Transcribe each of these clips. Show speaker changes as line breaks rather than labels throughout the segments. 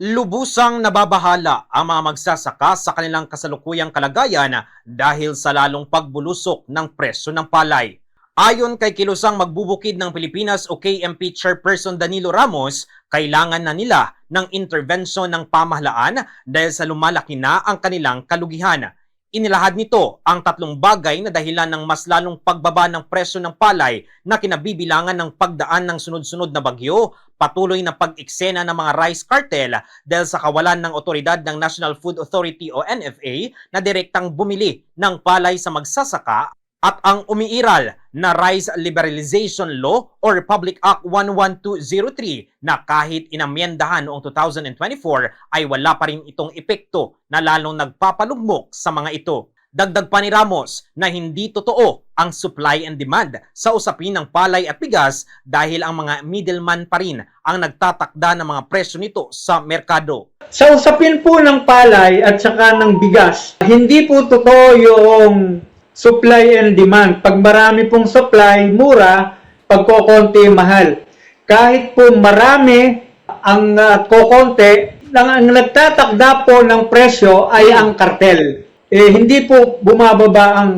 Lubusang nababahala ang mga magsasaka sa kanilang kasalukuyang kalagayan dahil sa lalong pagbulusok ng presyo ng palay. Ayon kay Kilusang Magbubukid ng Pilipinas o KMP Chairperson Danilo Ramos, kailangan na nila ng intervensyon ng pamahalaan dahil sa lumalaki na ang kanilang kalugihan. Inilahad nito ang tatlong bagay na dahilan ng mas lalong pagbaba ng presyo ng palay na kinabibilangan ng pagdaan ng sunod-sunod na bagyo, patuloy na pag-eksena ng mga rice cartel dahil sa kawalan ng otoridad ng National Food Authority o NFA na direktang bumili ng palay sa magsasaka at ang umiiral na Rice Liberalization Law o Republic Act 11203 na kahit inamyendahan noong 2024 ay wala pa rin itong epekto na lalong nagpapalugmok sa mga ito. Dagdag pa ni Ramos na hindi totoo ang supply and demand sa usapin ng palay at bigas dahil ang mga middleman pa rin ang nagtatakda ng mga presyo nito sa merkado.
Sa usapin po ng palay at saka ng bigas, hindi po totoo yung supply and demand. Pag marami pong supply, mura. Pag kokonti, mahal. Kahit po marami ang uh, kokonti, ang, ang nagtatakda po ng presyo ay ang kartel. Eh, hindi po bumababa ang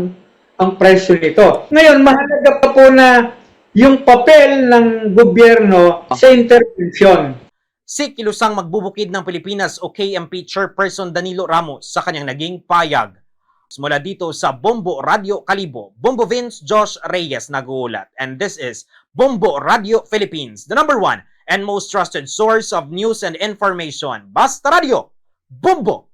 ang presyo nito. Ngayon, mahalaga pa po na yung papel ng gobyerno sa intervention.
Si Kilusang Magbubukid ng Pilipinas o KMP Chairperson Danilo Ramos sa kanyang naging payag. Mula dito sa Bombo Radio Kalibo, Bombo Vince Josh Reyes nag-uulat. And this is Bombo Radio Philippines, the number one and most trusted source of news and information. Basta Radio, Bombo!